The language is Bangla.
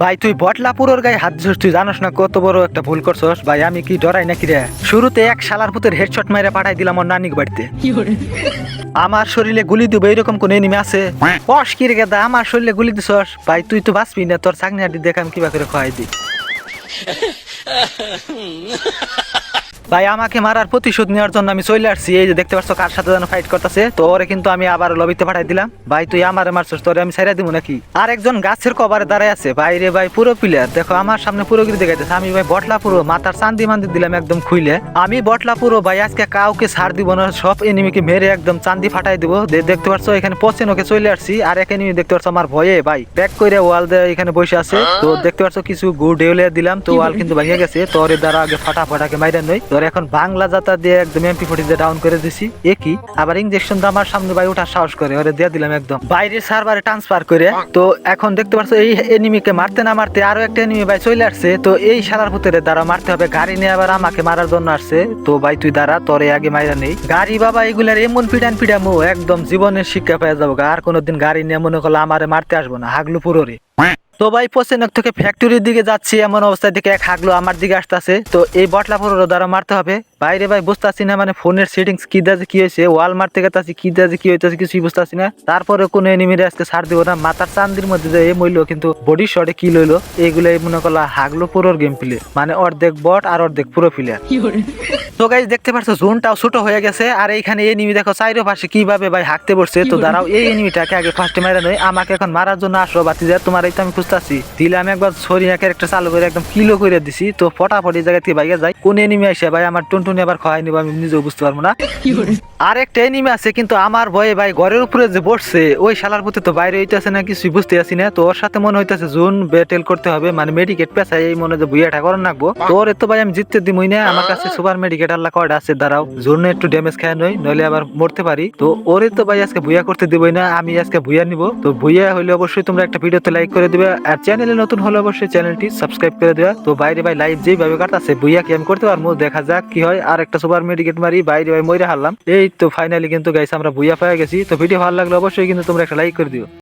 ভাই তুই বটলাপুরের গায়ে হাত ধরছিস তুই জানোস না কত বড় একটা ভুল করছস? ভাই আমি কি ডরাই নাকি রে? শুরুতে এক শালার পুতের হেডশট মাইরা পাঠাই দিলাম ওর নানিক বাড়িতে। আমার শরীরে গুলি দিব এরকম কোন এনিমি আছে? পশ কি রে গেদা আমার শরীরে গুলি দিছস? ভাই তুই তো বাঁচবি না তোর চাকনি হাড্ডি দেখাম আমি কিবা করে খাওয়াই দিই। ভাই, আমাকে মারার প্রতিশোধ নেওয়ার জন্য আমি চলে আসছি। এই যে দেখতে পাচ্ছ কার সাথে যেন ফাইট করতেছে। তো ওরে কিন্তু আমি আবার লবিতে পাঠাই দিলাম। ভাই, তুই আমারে মারছস, তোরে আমি ছাইরা দিব নাকি? আর একজন গাছের কভারে দাঁড়ায় আছে। ভাই রে ভাই, পুরো প্লেয়ার দেখো, আমার সামনে পুরো গিরি দেখাইতেছে। আমি ভাই বটলা পুরো, মাথার চান্দি মান্দি দিলাম একদম খুইলে। আমি বটলা পুরো, ভাই, আজকে কাউকে ছাড় দিব না। সব এনিমিকে মেরে একদম চান্দি ফাটাই দিব। দেখতে পাচ্ছ, এখানে পচেন ওকে চলে আসছি। আর এক এনিমি দেখতে পাচ্ছ আমার ভয়ে, ভাই। ব্যাক করে ওয়াল দিয়ে এখানে বসে আছে। তো দেখতে পাচ্ছ, কিছু গু ডেউলে দিলাম। তো ওয়াল কিন্তু ভেঙে গেছে। তোর দ্বারা আগে ফাটা ফাটাকে মাইরা নই। তোর এখন বাংলা যাতা দিয়ে একদম এমপি ফোর্টি দিয়ে ডাউন করে দিছি। এ কি? আবার ইঞ্জেকশন তো আমার সামনে ভাই ওঠার সাহস করে, ওরে দিয়ে দিলাম একদম। বাইরে সার্ভারে ট্রান্সফার করে, তো এখন দেখতে পাচ্ছ এই এনিমিকে মারতে না মারতে আরও একটা এনিমি ভাই চলে আসছে, তো এই শালার ভূতের দ্বারা মারতে হবে। গাড়ি নিয়ে আবার আমাকে মারার জন্য আসছে। তো ভাই তুই দাঁড়া, তোরে আগে মাইরা নেই। গাড়ি বাবা, এগুলার এমন পিটান পিটামো একদম জীবনের শিক্ষা পেয়ে যাব আর কোনোদিন গাড়ি নিয়ে মনে করলে আমারে মারতে আসব না, হাগলু পুরোরে। তো ভাই পোসেনক থেকে ফ্যাক্টরির দিকে যাচ্ছি, এমন অবস্থায় দিকে এক হাগলো আমার দিকে আসতেছে। তো এই বটলা পুরো দ্বারা মারতে হবে। বাইরে ভাই, বুঝতেছি না মানে ফোনের সেটিংস কি দাজে কি হয়েছে ওয়াল মারতে গেছে কি দাজে কি হইতেছে, কিছুই বুঝতেছি না। তারপরে কোনো এনিমিরে আজকে ছাড় দিব না। মাথার চান্দির মধ্যে যে এ মইলো, কিন্তু বডি শটে কি লইলো এইগুলো মনে করলা হাগলো পুরোর গেম প্লে মানে অর্ধেক বট আর অর্ধেক পুরো প্লেয়ার তো গাইজ দেখতে পারছ জোনটাও ছোট হয়ে গেছে। আর এইখানে এনিমি দেখো চাইরো পাশে কীভাবে ভাই হাঁকতে পড়ছে তো দাঁড়াও এই এনিমিটাকে আগে ফার্স্টে মারা নয় আমাকে এখন মারার জন্য আসো বাতি যা তোমার এই তো আমি খুঁজতেছি। দিলে আমি একবার সরিয়া ক্যারেক্টার চালু করে একদম কিলো করে দিছি। তো ফটাফট এই জায়গা থেকে বাইরে যাই। কোন এনিমি আসে ভাই? আমার টুনটুনি আবার খাওয়াই নিব আমি নিজেও বুঝতে পারব না। আর একটা এনিমি আছে কিন্তু আমার ভয়ে ভাই ঘরের উপরে যে বসছে ওই শালার প্রতি তো বাইরে হইতেছে না কিছুই বুঝতে আসি না। তো ওর সাথে মনে হইতেছে জোন ব্যাটেল করতে হবে মানে মেডিকেট পেছায় এই মনে যে বুইয়াটা করার নাকবো। তো ওর তো ভাই আমি জিততে দিমই না আমার কাছে সুপার মেডিকেট আল্লাহ কয়টা আছে, দাঁড়াও। জোন একটু ড্যামেজ খায় নই, নইলে আবার মরতে পারি। তো ওরে তো ভাই আজকে ভুইয়া করতে দিবই না, আমি আজকে ভুইয়া নিব। তো ভুইয়া হলে অবশ্যই তোমরা একটা ভিডিওতে লাইক করে দিবে। আর চ্যানেলে নতুন হলে অবশ্যই চ্যানেলটি সাবস্ক্রাইব করে দেবে। তো বাইরে ভাই লাইভ যেইভাবে কাটাচ্ছে ভুইয়া কি আমি করতে পারব? দেখা যাক কি হয়। আর একটা সুপার মেডিকেট মারি, বাইরে ভাই মরে হারলাম। এই তো ফাইনালি কিন্তু গাইছে আমরা ভুইয়া পেয়ে গেছি। তো ভিডিও ভালো লাগলে অবশ্যই কিন্তু তোমরা একটা লাইক করে দিও।